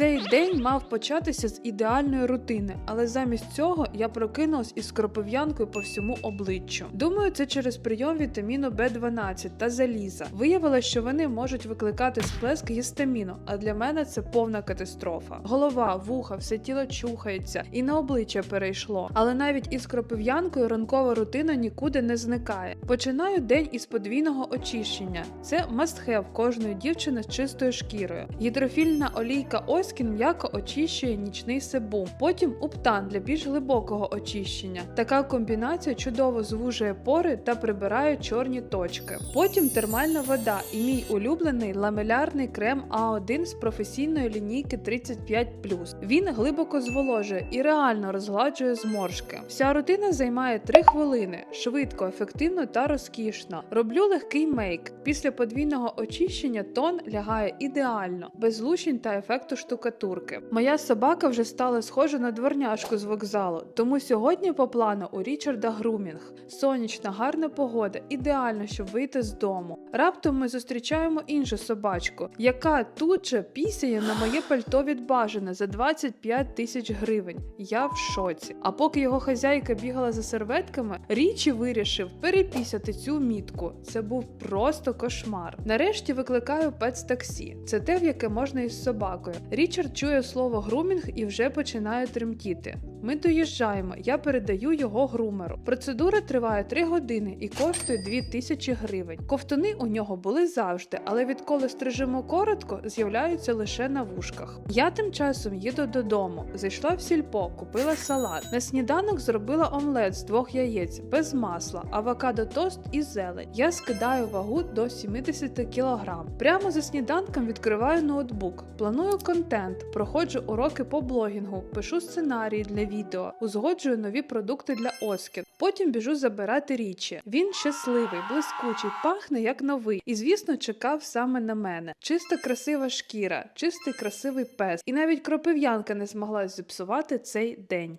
Цей день мав початися з ідеальної рутини, але замість цього я прокинулась із кропив'янкою по всьому обличчю. Думаю, це через прийом вітаміну В12 та заліза. Виявилося, що вони можуть викликати сплеск гістаміну, а для мене це повна катастрофа. Голова, вуха, все тіло чухається і на обличчя перейшло. Але навіть із кропив'янкою ранкова рутина нікуди не зникає. Починаю день із подвійного очищення. Це must-have кожної дівчини з чистою шкірою. Гідрофільна олійка Оскін м'яко очищує нічний себум. Потім уптан для більш глибокого очищення. Така комбінація чудово звужує пори та прибирає чорні точки. Потім термальна вода і мій улюблений ламелярний крем А1 з професійної лінійки 35 Він глибоко зволожує і реально розгладжує зморшки. Вся рутина займає 3 хвилини, швидко, ефективно та розкішно. Роблю легкий мейк. Після подвійного очищення тон лягає ідеально, без злучень та ефекту штукатурки. Моя собака вже стала схожа на дворняжку з вокзалу, тому сьогодні по плану у Річарда грумінг. Сонячна, гарна погода, ідеально, щоб вийти з дому. Раптом ми зустрічаємо іншу собачку, яка тут же пісяє на моє пальто від бажане за 25 тисяч гривень. Я в шоці. А поки його хазяйка бігала за серветками, Річі вирішив перепісяти цю мітку. Це був просто кошмар. Нарешті викликаю пецтаксі. Це те, в яке можна із собакою. Річард чує слово грумінг і вже починає тремтіти. Ми доїжджаємо, я передаю його грумеру. Процедура триває 3 години і коштує 2 тисячі гривень. Ковтуни у нього були завжди, але відколи стрижемо коротко, з'являються лише на вушках. Я тим часом їду додому. Зайшла в сільпо, купила салат. На сніданок зробила омлет з двох яєць без масла, авокадо тост і зелень. Я скидаю вагу до 70 кг. Прямо за сніданком відкриваю ноутбук. Планую контент, проходжу уроки по блогінгу, пишу сценарії для відео, узгоджую нові продукти для Оскін. Потім біжу забирати річі. Він щасливий, блискучий, пахне як новий, і звісно, чекав саме на мене. Чиста красива шкіра, чистий красивий пес, і навіть кропив'янка не змогла зіпсувати цей день.